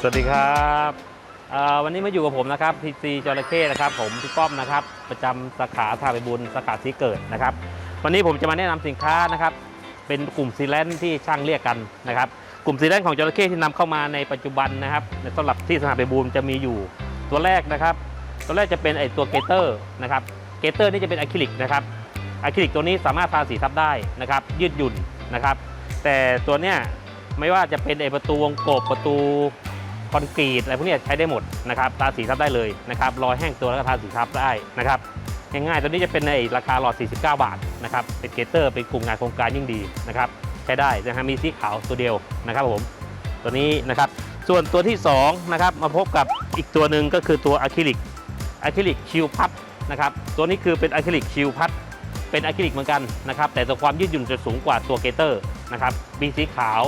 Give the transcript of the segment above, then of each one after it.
สวัสดีครับวันนี้มาอยู่กับผมนะครับพีซีจระเข้นะครับ ผมพี่ป้อมนะครับ ประจำสาขาทาไปบุญสาขาที่เกิดนะครับ วันนี้ผมจะมาแนะนำสินค้านะครับ เป็นกลุ่มซีแลนที่ช่างเรียกกันนะครับ กลุ่มซีแลนของจระเข้ที่นำเข้ามาในปัจจุบันนะครับในสำหรับที่สถาไปบุญจะมีอยู่ตัวแรกนะครับ ตัวแรกจะเป็นไอตัวเกเตอร์นะครับเกเตอร์นี่จะเป็นอะคริลิกนะครับอะคริลิกตัวนี้สามารถทาสีทับได้นะครับ ยืดหยุ่นนะครับ แต่ตัวเนี้ยไม่ว่าจะเป็นไอประตูวงกบประตู อนกรีตอะไรพวกนี้ใช้ได้หมดนะครับทาสีทับได้เลยนะครับรอยแห้งตัวแล้วก็ทาสีทับได้นะครับง่ายๆตัวนี้จะเป็นในราคาหลอด 49 บาทนะครับเป็นเกเตอร์เป็นกลุ่มงานโครงการยิ่งดีนะครับใช้ได้นะฮะมีสีขาวตัวเดียวนะครับผมตัวนี้นะครับส่วนตัวที่สองนะครับมาพบกับอีกตัวหนึ่งก็คือตัวอะคริลิกอะคริลิกชิลพัดนะครับตัวนี้คือเป็นอะคริลิกชิลพัดเป็นอะคริลิกเหมือนกันนะครับแต่ตัวความยืดหยุ่นจะสูงกว่าตัวเกเตอร์นะครับมีสีขาว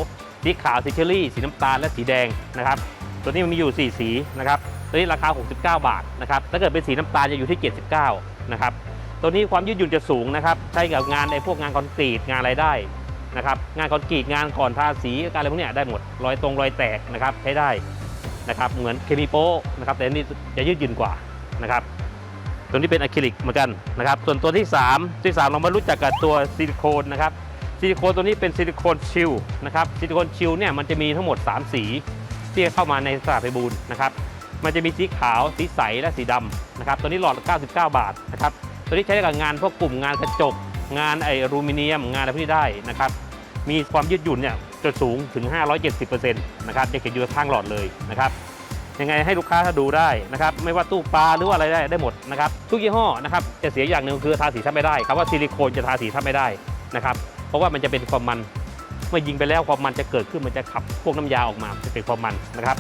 สีขาวสีเชอรี่ สีน้ำตาลและสีแดงนะครับ ตัวนี้มันมีอยู่ 4 สีนะครับตัวนี้ราคา 69 บาทนะครับถ้าเกิดเป็นสีน้ำตาลจะอยู่ที่ 79นะครับตัวนี้ความยืดหยุ่นจะสูงนะครับใช้กับงานในพวกงานคอนกรีตงานอะไรได้นะครับงานคอนกรีตงานก่อนทาสีการอะไรพวกเนี้ยได้หมดรอยตรงรอยแตกนะครับใช้ได้นะครับเหมือนเคมีโป้นะครับแต่อันนี้จะยืดหยุ่นกว่านะครับตัวนี้เป็นอะคริลิกเหมือนกันนะครับส่วนตัวที่ 3 ที่ 3 เรามารู้จักกับตัวซิลิโคนนะครับซิลิโคนตัวนี้เป็นซิลิโคนชิลนะครับซิลิโคนชิลเนี่ยมันจะมีทั้งหมด 3 สี ที่เข้ามาในสลากไพบูลย์นะครับมันจะมีสีขาวสีใสและสีดำนะครับตัวนี้หลอด 99 บาทนะครับตัวนี้ใช้กับงานพวกกลุ่มงานกระจก งานไออลูมิเนียม งานอะไรพวกนี้ได้นะครับมีความยืดหยุ่นเนี่ยจะสูงถึง 570%นะครับจะเขียนอยู่ข้างหลอดเลยนะครับยังไงให้ลูกค้าถ้าดูได้นะครับไม่ว่าตู้ปลาหรือว่าอะไรได้ได้หมดนะครับทุกยี่ห้อนะครับจะเสียอย่างหนึ่งคือทาสีทับไม่ได้คำว่าซิลิโคนจะทาสีทับไม่ได้นะครับเพราะว่ามันจะเป็นความมัน เมื่อยิงไปแล้วความมันจะเกิดขึ้นมันจะขับพวกน้ำยาออกมาจะเป็นความมันนะครับ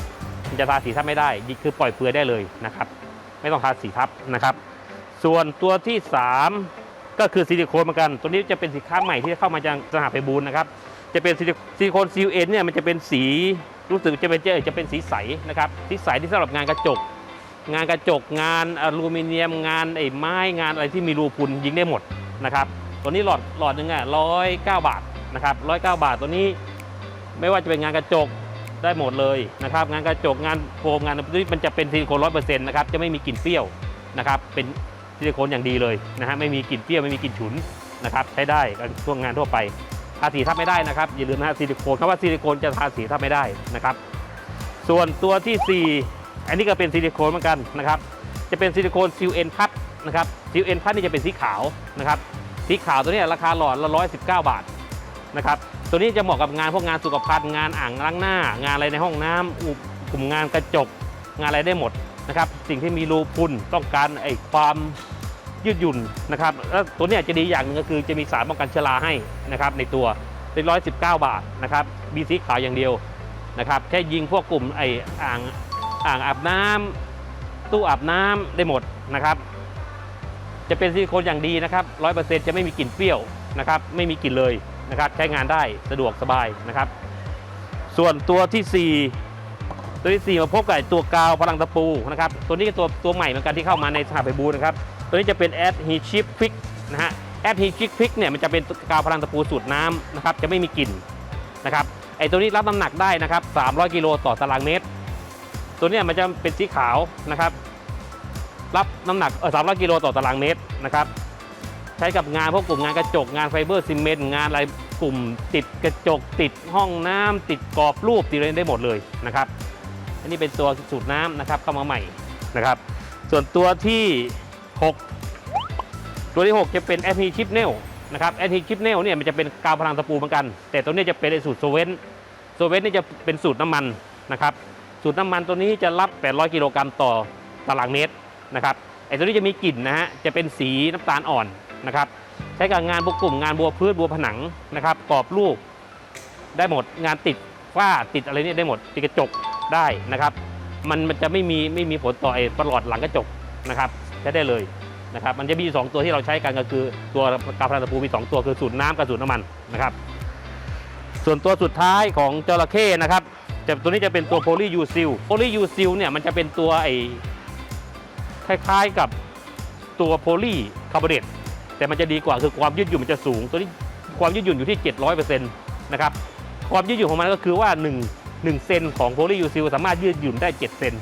มันจะทาสีทับไม่ได้คือปล่อยเปลือยได้เลยนะครับ ไม่ต้องทาสีทับนะครับ ส่วนตัวที่ 3 ก็คือซิลิโคนเหมือนกันตัวนี้จะเป็นสินค้าใหม่ที่เข้ามาจากสหไปบูลนะครับจะเป็นซิลิโคนซิลเอ็นเนี่ยมันจะเป็นสีรู้สึกจะเป็นเจจะเป็นสีใสนะครับสีใสที่สำหรับงานกระจก งานกระจกงานอลูมิเนียม งานไอ้ไม้งานอะไรที่มีรูพุนยิงได้หมดนะครับตัวนี้หลอดหลอดหนึ่งอะร้อยเก้าบาท นะครับร้อยเก้าบาทตัวนี้ ไม่ว่าจะเป็นงานกระจกได้หมดเลยนะครับ งานกระจกงานโฟมงานนี้มันจะเป็นซิลิโคนร้อยเปอร์เซ็นต์นะครับจะไม่มีกลิ่นเปรี้ยวนะครับเป็นซิลิโคนอย่างดีเลยนะฮะไม่มีกลิ่นเปรี้ยวไม่มีกลิ่นฉุนนะครับใช้ได้กับช่วงงานทั่วไปทาสีทับไม่ได้นะครับอย่าลืมนะฮะซิลิโคนคำว่าซิลิโคนจะทาสีทับไม่ได้นะครับ ส่วนตัวที่ 4 อันนี้ก็เป็นซิลิโคนเหมือนกันนะครับจะเป็นซิลิโคนซิลเอ็นพัดนะครับซิลเอ็นพัดนี่จะเป็นสีขาวนะครับสีขาวตัวนี้ราคาหลอดละ119 บาท นะครับตัวนี้จะเหมาะกับงานพวกงานสุขภัณฑ์งานอ่างล้างหน้า งานอะไรในห้องน้ำอุกลุ่มงานกระจก งานอะไรได้หมดนะครับสิ่งที่มีรูพุนต้องการไอ้ความยืดหยุ่นนะครับแล้วตัวนี้จะดีอย่างหนึ่งก็คือจะมีสารป้องกันเชื้อราให้นะครับในตัวเป็นร้อยสิบเก้าบาทนะครับมีสีขาวอย่างเดียวนะครับแค่ยิงพวกกลุ่มไอ้อ่างอ่างอาบน้ำตู้อาบน้ำได้หมดนะครับ จะเป็นซิลิโคนอย่างดีนะครับร้อยเปอร์เซ็นต์จะไม่มีกลิ่นเปรี้ยวนะครับไม่มีกลิ่นเลย นะครับใช้งานได้สะดวกสบายนะครับ ส่วนตัวที่ 4 ตัวที่ 4 มาพบกับตัวกาวพลังตะปูนะครับตัวนี้ก็ตัวตัวใหม่เหมือนกันที่เข้ามาในสหไปบูนะครับตัวนี้จะเป็นแอดฮีชิปฟิกนะฮะแอดฮีชิปฟิกเนี่ยมันจะเป็นกาวพลังตะปูสูตรน้ำนะครับจะไม่มีกลิ่นนะครับไอตัวนี้รับน้ำหนักได้นะครับ 300 กิโลต่อตารางเมตร ตัวนี้มันจะเป็นสีขาวนะครับ รับน้ำหนักเออ300 กิโลต่อตารางเมตรนะครับ ใช้กับงานพวกกลุ่มงานกระจกงานไฟเบอร์ซีเมนต์งานอะไรกลุ่มติดกระจกติดห้องน้ำติดกรอบรูปติดอะไรได้หมดเลยนะครับ อันนี้เป็นตัวสูตรน้ำนะครับเข้ามาใหม่นะครับ ส่วนตัวที่ 6 ตัวที่ 6 จะเป็นแอ p ชิปเนลนะครับแอ p ชิปเนลเนี่ยมันจะเป็นกาวพลังตะปูเหมือนกัน แต่ตัวนี้จะเป็นสูตรโซเวนโซเวนนี่จะเป็นสูตรน้ำมันนะครับสูตรน้ำมันตัวนี้จะรับ 800 กิโลกรัมต่อตารางเมตรนะครับไอ้ตัวนี้จะมีกลิ่นนะฮะจะเป็นสีน้ำตาลอ่อน นะครับใช้กับงานพวกกลุ่มงานบัวพืชบัวผนังนะครับกรอบรูปได้หมดงานติดฝ้าติดอะไรเนี่ยได้หมดติดกระจกได้นะครับ มันมันจะไม่มีไม่มีผลต่อไอ้ประหลอดหลังกระจกนะครับใช้ได้เลยนะครับมันจะมีอยู่สองตัวที่เราใช้กันก็คือตัวกาพลังตะปูมีสองตัวคือสูตรน้ำกับสูตรน้ำมันนะครับ ส่วนตัวสุดท้ายของจระเข้นะครับจะตัวนี้จะเป็นตัวโพลียูซิลโพลียูซิลเนี่ยมันจะเป็นตัวไอ้คล้ายๆกับตัวโพลีคาร์บอเนต แต่มันจะดีกว่าคือความยืดหยุ่นมันจะสูง ตัวนี้ความยืดหยุ่นอยู่ที่ 700%นะครับความยืดหยุ่นของมันก็คือว่า 1 1เซนของโพลียูซิลสามารถยืดหยุ่นได้ 7 เซน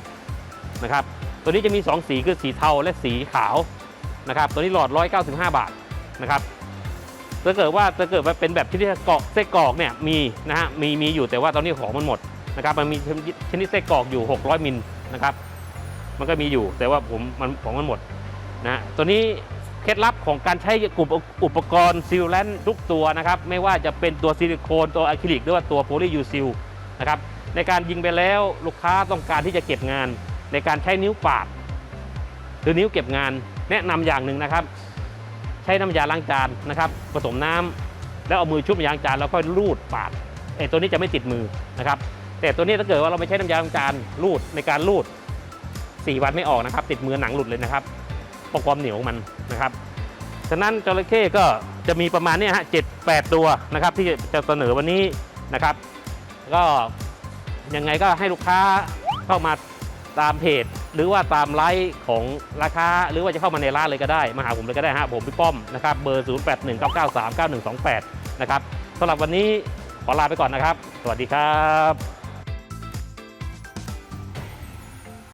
นะครับตัวนี้จะมี 2 สีคือสีเทาและสีขาวนะครับตัวนี้หลอด 195 บาทนะครับถ้าเกิดว่าถ้าเกิดว่าเป็นแบบชนิดเกาะไส้กรอกเนี่ยมีนะฮะมีมีอยู่แต่ว่าตอนนี้ของมันหมดนะครับมันมีชนิดไส้กรอกอยู่ 600 มิลนะครับมันก็มีอยู่แต่ว่าผมมันของมันหมดนะฮะตัวนี้ เคล็ดลับของการใช้กลุ่มอุปกรณ์ซีลแลนทุกตัวนะครับไม่ว่าจะเป็นตัวซิลิโคนตัวอะคริลิกหรือว่าตัวโพลียูซิลนะครับในการยิงไปแล้วลูกค้าต้องการที่จะเก็บงาน ในการใช้นิ้วปาดหรือนิ้วเก็บงานแนะนำอย่างหนึ่งนะครับ ใช้น้ำยาล้างจานนะครับ ผสมน้ำแล้วเอามือชุบยางจานแล้วค่อยรูดปาดไอ้ตัวนี้จะไม่ติดมือนะครับแต่ตัวนี้ถ้าเกิดว่าเราไม่ใช้น้ำยาล้างจานรูดในการรูด 4 วันไม่ออกนะครับ ติดมือหนังหลุดเลยนะครับเพราะความเหนียวของมัน นะครับฉะนั้นจระเข้ก็จะมีประมาณนี้ฮะเจ็ดแปดตัวนะครับ ที่จะเสนอวันนี้นะครับ ก็ยังไงก็ให้ลูกค้าเข้ามาตามเพจ หรือว่าตามไลฟ์ของราคา หรือว่าจะเข้ามาในร้านเลยก็ได้ มาหาผมเลยก็ได้ฮะผมพี่ป้อมนะครับเบอร์ 0 8 1 9 9 3 9 1 2 8 นะครับสำหรับวันนี้ขอลาไปก่อนนะครับ สวัสดีครับ